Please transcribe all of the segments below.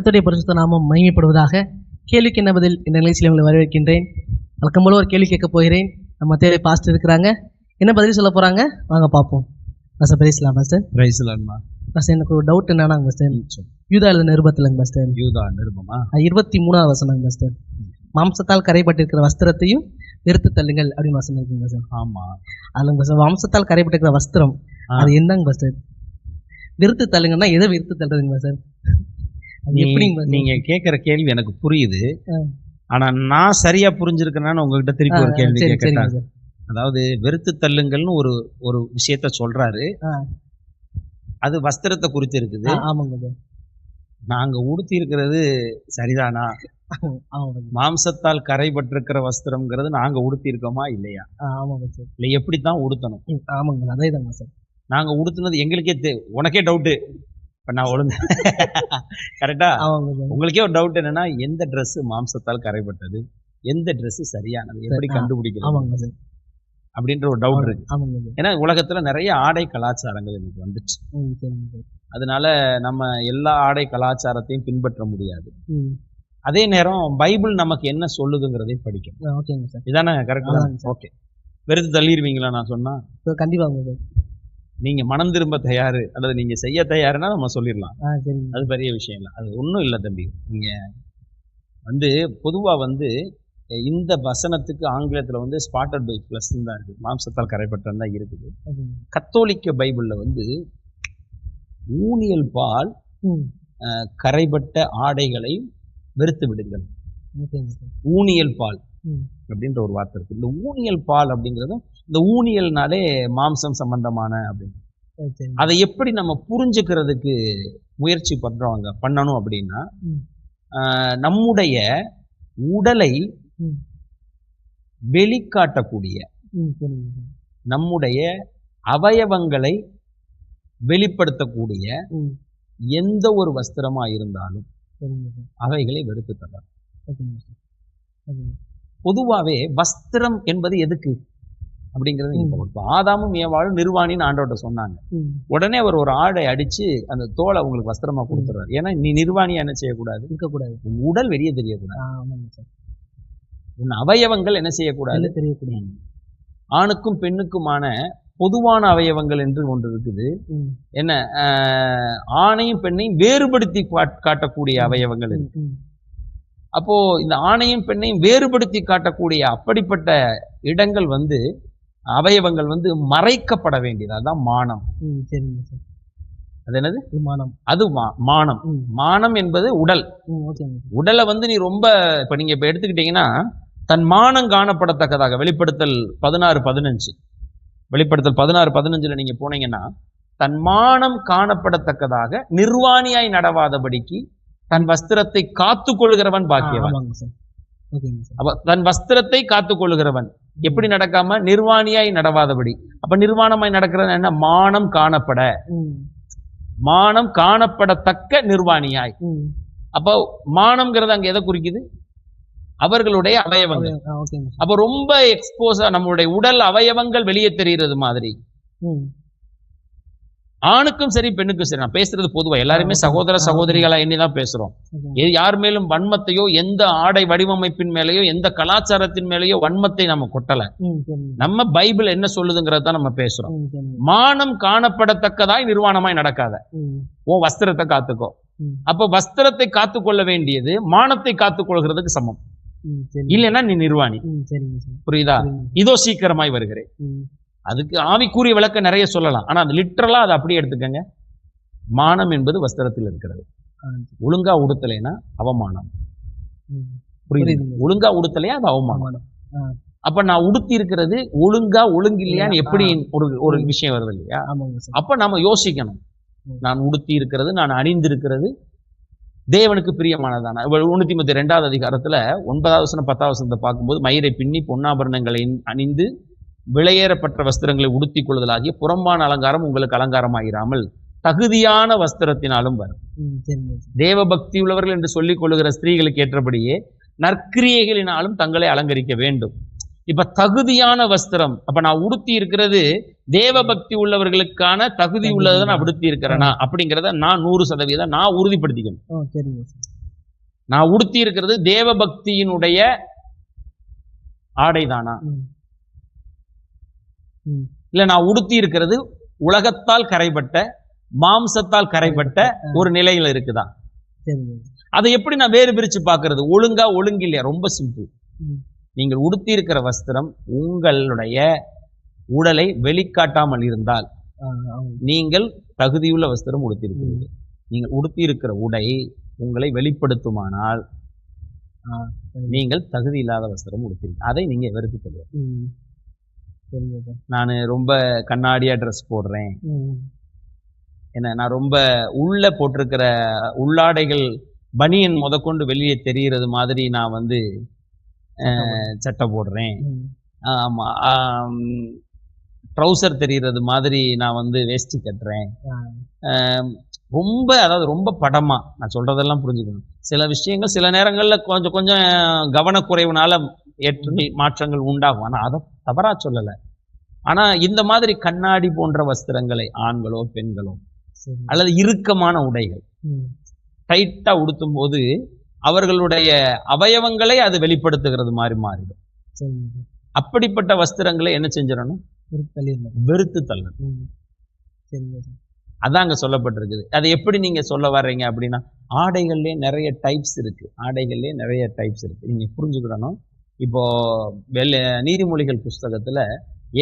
கர்த்தருடைய பரிசுத்த நாமம் மகிமைப்படுவதாக கேள்விக்கு என்ன பதில்? இந்த நிகழ்ச்சியில் உங்களை வரவேற்கின்றேன். வழக்கம் போல ஒரு கேள்வி கேட்க போகிறேன். நம்ம தேவை பாஸ்டர் இருக்கிறாங்க. என்ன பதில் சொல்ல போறாங்க? வாங்க பார்ப்போம். பாஸ்டர் பேசலாம் பாஸ்டர். பிரைஸ்லான்மா பாஸ்டர் எனக்கு ஒரு டவுட் என்னன்னா பாஸ்டர்? யூதா எழுத நிருபத்திலங்க பாஸ்டர். யூதா நிருபமா? இருபத்தி மூணாவது வசனம் பாஸ்டர். மாம்சத்தால் கரைப்பட்டிருக்கிற வஸ்திரத்தையும் வெறுத்து தள்ளுங்கள் அப்படின்னு வசனம் இருக்குங்க சார் ஆமா. அதுல பாஸ்டர் மாம்சத்தால் கரைப்பட்டிருக்கிற வஸ்திரம். அது என்னங்க பாஸ்டர்? வெறுத்து தள்ளுங்கன்னா எதை வெறுத்து தள்ளுறதுங்க நீ- எப்படிங்க நீங்க கேக்குற கேள்வி எனக்கு புரியுது. ஆனா நான் சரியா புரிஞ்சிருக்கிறேன்னு உங்ககிட்ட திருப்பி ஒரு கேள்வி சார் அதாவது வெறுத்து தள்ளுங்கள்னு ஒரு ஒரு விஷயத்த சொல்றாரு. அது வஸ்திரத்தை குறித்து இருக்குது. ஆமாங்க நாங்க உடுத்தி இருக்கிறது சரிதானா மாம்சத்தால் கரைபட்டிருக்கிற வஸ்திரம்ங்கிறது நாங்க உடுத்தி இருக்கோமா இல்லையா ஆமாங்க சார். இல்ல எப்படித்தான் உடுத்தணும்? ஆமாங்க அதே தாங்க சார். நாங்க உடுத்துனது எங்களுக்கே உனக்கே டவுட்டு இப்ப நான் ஒழுங்கு கரெக்டா ஆமாங்க சார். உங்களுக்கே ஒரு டவுட் என்னன்னா எந்த Dress மாம்சத்தால் கரைப்பட்டது? எந்த Dress சரியானது? எப்படி கண்டுபிடிக்கிறது? ஆமாங்க சார். அப்படின்ற ஒரு டவுட் இருக்கு. ஏன்னா உலகத்துல நிறைய ஆடை கலாச்சாரங்கள் இன்னைக்கு வந்துச்சு. அதனால நம்ம எல்லா ஆடை கலாச்சாரத்தையும் பின்பற்ற முடியாது. அதே நேரம் பைபிள் நமக்கு என்ன சொல்லுதுங்கிறதையும் படிக்கணும். ஓகேங்க சார். இதானே கரெக்ட் ஓகே. வெறுத்து தள்ளிடுவீங்களா நான் சொன்னா? கண்டிப்பாங்க சார். நீங்க மனம் திரும்ப தயாரு அல்லது நீங்க செய்ய தயாருன்னா நம்ம சொல்லிடலாம். அது பெரிய விஷயம் இல்லை. அது ஒன்றும் இல்லை தம்பி. நீங்க வந்து பொதுவா வந்து இந்த வசனத்துக்கு ஆங்கிலத்துல வந்து ஸ்பாட்டட் பை ப்ளஸ் தான் இருக்கு. மாம்சத்தால் கரைப்பட்டம் தான் இருக்குது. கத்தோலிக்க பைபிள்ல வந்து ஊனியல் பால் கரைபட்ட ஆடைகளை வெறுத்து விடுங்கள். ஊனியல் பால். அப்படின்ற ஒரு வார்த்தை இருக்கு. இந்த ஊனியல் பால் அப்படிங்கிறதும் இந்த ஊனியல்னாலே மாம்சம் சம்பந்தமான அப்படின்னு. அதை எப்படி நம்ம புரிஞ்சுக்கிறதுக்கு முயற்சி பண்றவங்க பண்ணணும் அப்படின்னா நம்முடைய உடலை வெளிக்காட்டக்கூடிய நம்முடைய அவயவங்களை வெளிப்படுத்தக்கூடிய எந்த ஒரு வஸ்திரமா இருந்தாலும் அவைகளை வெறுத்து தரலாம். பொதுவாவே வஸ்திரம் என்பது எதுக்கு? அப்படிங்கிறது. இப்ப ஆதாமும் ஏவாளும் நிர்வாணின்னு ஆண்டவர்கிட்ட சொன்னாங்க. உடனே அவர் ஒரு ஆடை அடிச்சு அந்த தோலை உங்களுக்கு வஸ்திரமா கொடுத்துறாரு ஏன்னா நீ நிர்வாணியா என்ன செய்யக்கூடாது? இருக்கக்கூடாது. உடல் வெளியே தெரியக்கூடாது. உன் அவயவங்கள் என்ன செய்யக்கூடாது? தெரியக்கூடாது? ஆணுக்கும் பெண்ணுக்குமான பொதுவான அவயவங்கள் என்று ஒன்று இருக்குது. என்ன? ஆணையும் பெண்ணையும் வேறுபடுத்தி காட்- காட்டக்கூடிய அவயவங்கள் இருக்கு. அப்போ இந்த ஆணையும் பெண்ணையும் வேறுபடுத்தி காட்டக்கூடிய அப்படிப்பட்ட இடங்கள் வந்து அவயவங்கள் வந்து மறைக்கப்பட வேண்டியது. அதுதான் மானம். சரிங்க சார். அது என்னது? விமானம் அது மானம். மானம் என்பது உடல். உடலை வந்து நீ ரொம்ப இப்ப நீங்க இப்ப எடுத்துக்கிட்டீங்கன்னா தன் மானம் காணப்படத்தக்கதாக. வெளிப்படுத்தல் பதினாறு பதினஞ்சு. வெளிப்படுத்தல் பதினாறு பதினஞ்சுல நீங்க போனீங்கன்னா தன் மானம் காணப்படத்தக்கதாக நிர்வாணியாய் நடவாதபடிக்கு தன் வஸ்திரத்தை காத்து கொள்கிறவன் பாக்கியவன். அப்ப தன் வஸ்திரத்தை காத்து கொள்கிறவன் எப்படி நடக்காம? நிர்வாணியாய் நடவாதபடி. அப்ப நிர்வாணமாய் நடக்கிறது என்ன? மானம் காணப்பட. மானம் காணப்படத்தக்க நிர்வாணியாய். அப்போ மானம்ங்கிறது அங்க எதை குறிக்குது? அவர்களுடைய அவயவங்கள். அப்ப ரொம்ப எக்ஸ்போஸா நம்மளுடைய உடல் அவயவங்கள் வெளியே தெரிகிறது மாதிரி. ஆணுக்கும் சரி பெண்ணுக்கும் சரி. நான் பேசுறது பொதுவா. எல்லாருமே சகோதர சகோதரிகளா எண்ணி தான் பேசுறோம். யார் மேலும் வன்மத்தையோ எந்த ஆடை வடிவமைப்பின் மேலேயோ எந்த கலாச்சாரத்தின் மேலேயோ வன்மத்தை நம்ம கொட்டல. நம்ம பைபிள் என்ன சொல்லுதுங்கிறத நம்ம பேசுறோம். மானம் காணப்படத்தக்கதாய் நிர்வாணமாய் நடக்காத. உன் வஸ்திரத்தை காத்துக்கோ. அப்ப வஸ்திரத்தை காத்துக்கொள்ள வேண்டியது மானத்தை காத்துக்கொள்கிறதுக்கு சமம். ம் சரி. இல்லைன்னா நீ நிர்வாணி. புரியுதா? இதோ சீக்கிரமாய் வருகிறேன். அதுக்கு ஆவிக்குரிய விளக்க நிறைய சொல்லலாம். ஆனா அது லிட்டரலா அதை அப்படியே எடுத்துக்கங்க. மானம் என்பது வஸ்திரத்தில் இருக்கிறது. ஒழுங்கா உடுத்தலைன்னா அவமானம். புரியுது. ஒழுங்கா உடுத்தலையா அது அவமானம்? அப்ப நான் உடுத்தி இருக்கிறது ஒழுங்கா ஒழுங்கு இல்லையான்னு ஆ. எப்படி ஒரு ஒரு. விஷயம் வருது இல்லையா? அப்ப நாம யோசிக்கணும். நான் உடுத்தி இருக்கிறது நான் அணிந்திருக்கிறது தேவனுக்கு பிரியமானதான? உன்னூத்தி முப்பத்தி ரெண்டாவது அதிகாரத்துல ஒன்பதாவது வசனம் பத்தாவது வசனத்தை பார்க்கும்போது மயிரை பின்னி பொன்னாபரணங்களை அணிந்து விலையேறப்பட்ட வஸ்திரங்களை உடுத்திக் கொள்ளுதலாகிய புறம்பான அலங்காரம் உங்களுக்கு அலங்காரமாயிராமல் தகுதியான வஸ்திரத்தினாலும் வரும். ம் சரிங்க சார் தேவ பக்தி உள்ளவர்கள் என்று சொல்லிக் கொள்ளுகிற ஸ்திரீகளுக்கு ஏற்றபடியே நற்கிரியைகளினாலும் தங்களை அலங்கரிக்க வேண்டும். இப்ப தகுதியான வஸ்திரம் அப்ப நான் உடுத்தி இருக்கிறது தேவ பக்தி உள்ளவர்களுக்கான தகுதி உள்ளதை நான் உடுத்தி இருக்கிறேனா? அப்படிங்கிறத நான் நூறு சதவீதம் நான் உறுதிப்படுத்திக்கணும். நான் உடுத்தி இருக்கிறது தேவபக்தியினுடைய ஆடைதானா. இல்ல நான் உடுத்தி இருக்கிறது உலகத்தால் கரைபட்ட மாம்சத்தால் கரைபட்ட ஒரு நிலையில இருக்குதா? அதை எப்படி நான் வேறு பிரிச்சு பார்க்கிறது? ஒழுங்கா ஒழுங்கு இல்லையா? ரொம்ப சிம்பிள். நீங்கள் உடுத்தி இருக்கிற வஸ்திரம் உங்களுடைய உடலை வெளிக்காட்டாமல் இருந்தால். நீங்கள் தகுதியுள்ள வஸ்திரம் உடுத்தியிருக்கிறீர்கள் நீங்கள் உடுத்தி இருக்கிற உடை உங்களை வெளிப்படுத்துமானால். நீங்கள் தகுதி இல்லாத வஸ்திரம் உடுத்திருக்கீங்க அதை நீங்க வெறுத்து சார். நான் ரொம்ப கண்ணாடியா ட்ரெஸ் போடுறேன். என்ன நான் ரொம்ப உள்ள போட்டிருக்கிற உள்ளாடைகள் பனியன் முதற்கொண்டு வெளியே தெரிகிறது மாதிரி நான் வந்து சட்டை போடுறேன். ம். ஆமா ட்ரௌசர் தெரிகிறது மாதிரி நான் வந்து வேஷ்டி கட்டுறேன். ரொம்ப அதாவது ரொம்ப படமா நான் சொல்றதெல்லாம் புரிஞ்சுக்கணும். சில விஷயங்கள் சில நேரங்கள்ல கொஞ்சம் கொஞ்சம் கவனக்குறைவுனால ஏற்று மாற்றங்கள் உண்டாகும். ஆனா அதை தவறா சொல்லல. ஆனா இந்த மாதிரி கண்ணாடி போன்ற வஸ்திரங்களை ஆண்களோ பெண்களோ. அல்லது இறுக்கமான உடைகள் ம். டைட்டா உடுத்தும் போது அவர்களுடைய அவயவங்களை அது வெளிப்படுத்துகிறது மாதிரி மாறிடும். அப்படிப்பட்ட வஸ்திரங்களை என்ன செஞ்சிடணும். வெறுத்து தள்ளணும். அங்க சொல்லப்பட்டிருக்குது. அதை எப்படி நீங்க சொல்ல வர்றீங்க அப்படின்னா ஆடைகள்லயே நிறைய டைப்ஸ் இருக்கு. ஆடைகள்லயே நிறைய டைப்ஸ் இருக்கு. நீங்க புரிஞ்சுக்கிடணும். இப்போ வெள்ள நீதிமொழிகள் புஸ்தகத்தில்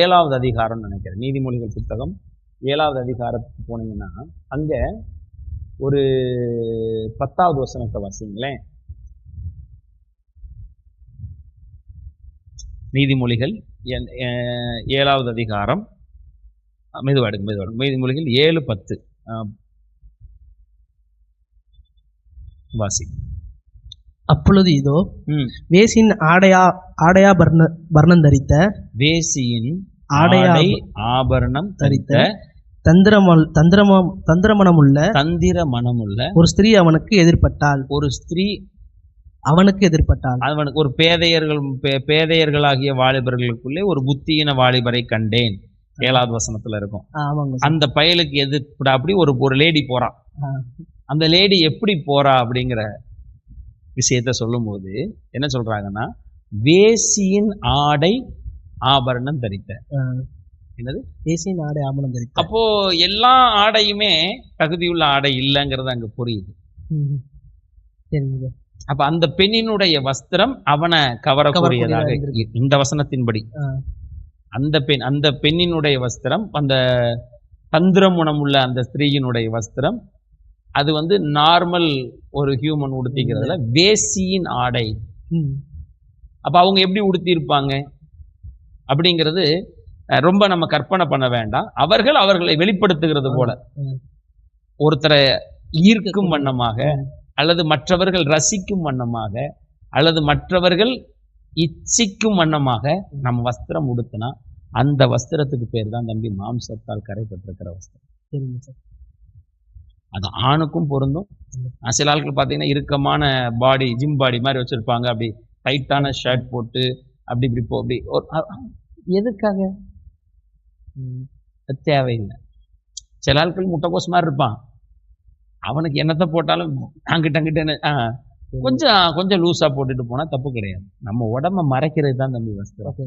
ஏழாவது அதிகாரம் நினைக்கிறேன். நீதிமொழிகள் புத்தகம் ஏழாவது அதிகாரத்துக்கு போனீங்கன்னா அங்கே ஒரு பத்தாவது வசனத்தை வாசிங்களேன். நீதிமொழிகள் ஏழாவது அதிகாரம். மெதுவாடுங்க மெதுவாடுங்க நீதிமொழிகள் ஏழு பத்து. வாசி. அப்பொழுது இதோ ம். வேசின் ஆடையா ஆடையா பர்ண பர்ணம் தரித்த வேசியின் ஆடையா ஆடை ஆபரணம் தரித்த தந்திரமல் தந்திரமம் தந்திரமணமுள்ள தந்திர மனமுள்ள ஒரு ஸ்திரீ அவனுக்கு எதிர்ப்பட்டாள். ஒரு ஸ்திரீ அவனுக்கு எதிர்ப்பட்டாள். அவனுக்கு ஒரு பேதையர்கள் பேதையர்களாகிய வாலிபர்களுக்குள்ளே ஒரு புத்தியின வாலிபரை கண்டேன். ஏழாவது வசனத்துல இருக்கும். அந்த பயலுக்கு எதிர்ப்பு அப்படி ஒரு ஒரு லேடி போறான் அந்த லேடி எப்படி போறா அப்படிங்கிற விஷயத்த சொல்லும்போது என்ன சொல்றாங்கன்னா வேசியின் ஆடை ஆபரணம் தரித்த. என்னது வேசியின் ஆடை ஆபரணம் தரித்த அப்போ எல்லா ஆடையுமே தகுதியுள்ள ஆடை இல்லைங்கிறது அங்க புரியுது. சரிங்க. அப்ப அந்த பெண்ணினுடைய வஸ்திரம் அவனை கவரக்கூடியதாக இந்த வசனத்தின்படி. அந்த பெண் அந்த பெண்ணினுடைய வஸ்திரம் அந்த தந்திரமுணம் உள்ள அந்த ஸ்திரீயினுடைய வஸ்திரம் அது வந்து நார்மல் ஒரு ஹியூமன் உடுத்திக்கிறதுல வேசியின் ஆடை. அப்ப அவங்க எப்படி உடுத்தி இருப்பாங்க அப்படிங்கிறது ரொம்ப நம்ம கற்பனை பண்ண வேண்டாம். அவர்கள் அவர்களை வெளிப்படுத்துகிறது போல. ஒருத்தரை ஈர்க்கும் வண்ணமாக அல்லது மற்றவர்கள் ரசிக்கும் வண்ணமாக அல்லது மற்றவர்கள் இச்சிக்கும் வண்ணமாக நம்ம வஸ்திரம் உடுத்தினா அந்த வஸ்திரத்துக்கு பேர் தான் தம்பி மாம்சத்தால் கரைப்பட்டிருக்கிற வஸ்திரம். சரிங்க சார். அது ஆணுக்கும் பொருந்தும். சில ஆட்கள் பார்த்தீங்கன்னா இறுக்கமான பாடி ஜிம் பாடி மாதிரி வச்சிருப்பாங்க. அப்படி டைட்டான ஷர்ட் போட்டு அப்படி இப்படி போ அப்படி ஒரு எதுக்காக? தேவையில்லை. சில ஆட்கள் முட்டைக்கோஸ் மாதிரி இருப்பான். அவனுக்கு என்னத்தை போட்டாலும் அங்கிட்ட அங்கிட்ட கொஞ்சம் கொஞ்சம் லூஸா போட்டுட்டு போனா தப்பு கிடையாது. நம்ம உடம்ப மறைக்கிறது தான் தம்பி வஸ்திரம்.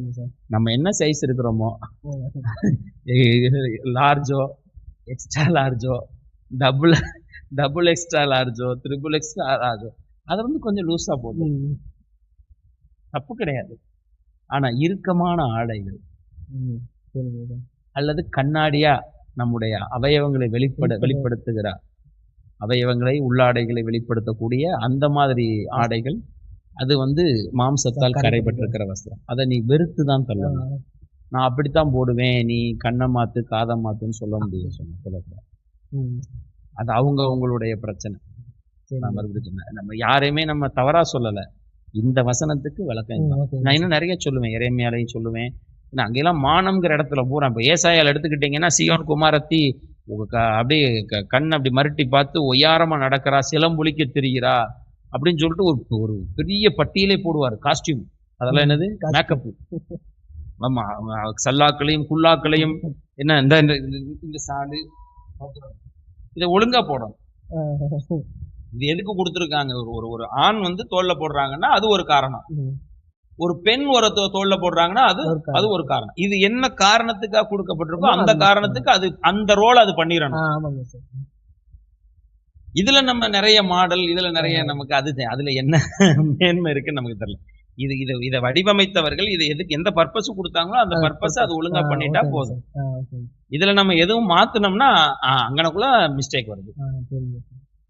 நம்ம என்ன சைஸ் இருக்கிறோமோ லார்ஜோ எக்ஸ்ட்ரா லார்ஜோ டபுள் டபுள் எக்ஸ்ட்ரா லார்ஜோ ட்ரிபிள் எக்ஸ்ட்ரா லார்ஜோ அதை வந்து கொஞ்சம் லூஸா போட்டு. ம். தப்பு கிடையாது. ஆனா இறுக்கமான ஆடைகள். அல்லது கண்ணாடியா நம்முடைய அவயவங்களை வெளிப்பட வெளிப்பட- வெளிப்படுத்துகிற? அவயவங்களை உள்ளாடைகளை வெளிப்படுத்தக்கூடிய அந்த மாதிரி ஆடைகள். அது வந்து மாம்சத்தால் கரைபட்டிருக்கிற. வஸ்திரம். அதை நீ வெறுத்து தான் தள்ளணும். நான் அப்படித்தான் போடுவேன். நீ கண்ணை மாத்து காதை மாத்துன்னு சொல்ல முடியும் சொன்ன. சொல்லக்கூடாது. அது அவங்க உங்களுடைய பிரச்சனை. சரிங்க. நான் மறுபடியும் சொன்னேன். நம்ம யாரையுமே நம்ம தவறா சொல்லல. இந்த வசனத்துக்கு விளக்கம் நான் இன்னும் நிறைய சொல்லுவேன். இறைமையாலையும் சொல்லுவேன். ஏன்னா அங்கெல்லாம் மானம்ங்கிற இடத்துல பூரா இப்போ ஏசாயால் எடுத்துக்கிட்டிங்கன்னா சியோன் குமாரத்தி அப்படியே கண் அப்படி மருட்டி பார்த்து ஒய்யாரமா நடக்கிறா சிலம்புலிக்க தெரிகிறா அப்படின்னு சொல்லிட்டு ஒரு ஒரு பெரிய பட்டியலே போடுவார் காஸ்டியூம் அதெல்லாம் என்னது? costume. மேக்கப் ஆமா ஆமா, சல்லாக்களையும் குல்லாக்களையும் என்ன இந்த இந்த- இந்த- இந்த சாடு இதை ஒழுங்கா போடணும். இது எதுக்கு கொடுத்துருக்காங்க ஒரு ஒரு ஆண் வந்து தோல்ல போடுறாங்கன்னா அது ஒரு காரணம். ஒரு பெண் ஒரு தோல்ல போடுறாங்கன்னா அது அது. ஒரு காரணம் இது என்ன காரணத்துக்காக கொடுக்கப்பட்டிருக்கோ அந்த காரணத்துக்கு அது அந்த ரோல் அது பண்ணிடணும் இதுல நம்ம நிறைய மாடல் இதுல நிறைய. நமக்கு அது அதுல என்ன மேன்மை இருக்குன்னு நமக்கு தெரியல இது இதை இதை வடிவமைத்தவர்கள் இதை எதுக்கு எந்த பர்பஸ் கொடுத்தாங்களோ அந்த பர்பஸ் அது ஒழுங்கா பண்ணிட்டா போதும். இதுல நம்ம எதுவும் மாத்துனோம்னா அங்கனக்குள்ள மிஸ்டேக் வருது.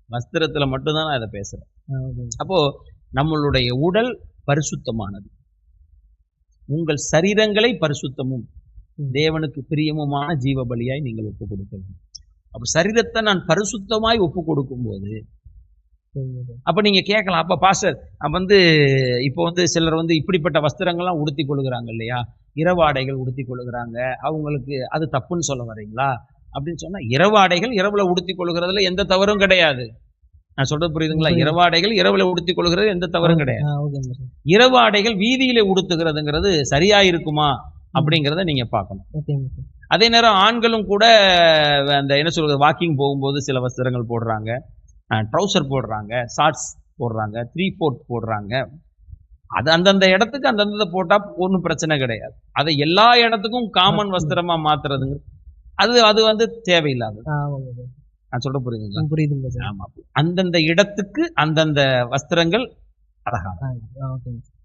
வஸ்திரத்துல மட்டும்தான் நான் இதை பேசுறேன். அப்போ நம்மளுடைய உடல் பரிசுத்தமானது உங்கள் சரீரங்களை பரிசுத்தமும். தேவனுக்கு பிரியமுமான ஜீவ பலியாய் நீங்கள் ஒப்பு கொடுக்க வேண்டும் அப்ப சரீரத்தை நான் பரிசுத்தமாய் ஒப்பு கொடுக்கும்போது சரிங்க சார். அப்ப நீங்க கேட்கலாம் அப்ப பாஸ்டர் அப்ப வந்து இப்போ வந்து சிலர் வந்து இப்படிப்பட்ட வஸ்திரங்கள்லாம் உடுத்தி கொள்கிறாங்க இல்லையா இரவாடைகள் உடுத்தி கொள்கிறாங்க அவங்களுக்கு அது தப்புன்னு சொல்ல வரீங்களா? அப்படின்னு சொன்னா இரவாடைகள் இரவுல உடுத்தி கொள்கிறதுல எந்த தவறும் கிடையாது. நான் சொல்றது புரியுதுங்களா? புரியுது. இரவாடைகள் இரவுல உடுத்தி கொள்கிறது எந்த தவறும் கிடையாது. ஆ, ஓகேங்க சார். இரவு ஆடைகள் வீதியிலே உடுத்துகிறதுங்கிறது சரியா இருக்குமா? அப்படிங்கிறத நீங்க பார்க்கணும். அதே நேரம் ஆண்களும் கூட அந்த என்ன சொல்றது வாக்கிங் போகும்போது சில வஸ்திரங்கள் போடுறாங்க. ட்ரௌசர் போடுறாங்க ஷார்ட்ஸ் போடுறாங்க த்ரீ ஃபோர்த் போடுறாங்க. அது அந்தந்த இடத்துக்கு அந்தந்த போட்டா ஒன்றும் பிரச்சனை கிடையாது. அதை எல்லா இடத்துக்கும் காமன் வஸ்திரமா மாத்துறதுங்க. அது அது வந்து சார். நான் சொல்ல புரியுதுங்களா? புரியுதுங்க சார். ஆமா. அந்தந்த இடத்துக்கு அந்தந்த வஸ்திரங்கள் அழகா ஆ, ஆ, ஓகேங்க சார்.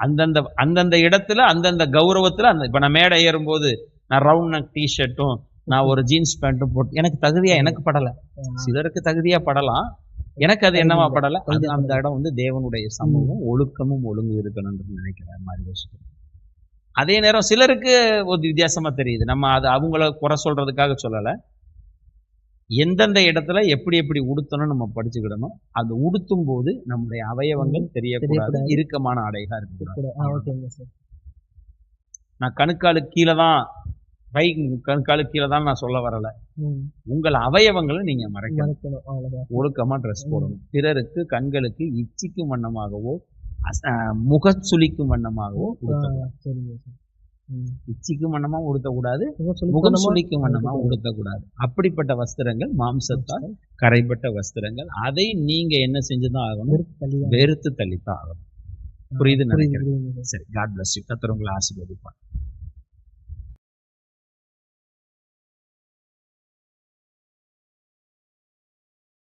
அந்தந்த அந்தந்த இடத்துல அந்தந்த கௌரவத்துல அந்த இப்ப நான் மேடை ஏறும்போது நான் ரவுண்ட் நெக் டிஷர்ட்டும் நான் ஒரு ஜீன்ஸ் பேண்ட்டும் போட்டு எனக்கு தகுதியா எனக்கு படல. சிலருக்கு தகுதியா படலாம். எனக்கு அது என்னவா படல? அது அந்த இடம் வந்து தேவனுடைய சமூகம் ஒழுக்கமும் ஒழுங்கு இருக்கணும்னு நினைக்கிற மாதிரி யோசிக்கிறேன். அதே நேரம் சிலருக்கு ஒரு வித்தியாசமா தெரியுது. நம்ம அது அவங்கள குறை சொல்றதுக்காக சொல்லல. எந்தெந்த இடத்துல எப்படி எப்படி உடுத்தணும் நம்ம படிச்சுக்கிடணும். அது உடுத்தும் போது நம்முடைய அவயவங்கள் தெரியக்கூடாது. இறுக்கமான ஆடைகளா இருக்கக்கூடாது. நான் கணுக்காலுக்கு கீழே தான் கை கீழே தான் நான் சொல்ல வரல. உங்கள் அவயவங்களை நீங்க மறைக்கணும். ஒழுக்கமா ட்ரெஸ். போடணும். பிறருக்கு கண்களுக்கு இச்சிக்கும் வண்ணமாகவோ அஹ், முகச்சுளிக்கும் வண்ணமாகவோ. இச்சிக்கும் வண்ணமா உடுத்தக்கூடாது முகம்? சுளிக்கும் வண்ணமா உடுத்தக்கூடாது. அப்படிப்பட்ட வஸ்திரங்கள் மாம்சத்தால் கரைப்பட்ட வஸ்திரங்கள். அதை நீங்க என்ன செஞ்சுதான் ஆகணும்? வெறுத்து தள்ளித்தான் ஆகணும். புரியுது, நினைக்கிறேன். சார். காட் பிளஸ் யூ கத்தர் உங்களை ஆசீர்வதிப்பார்.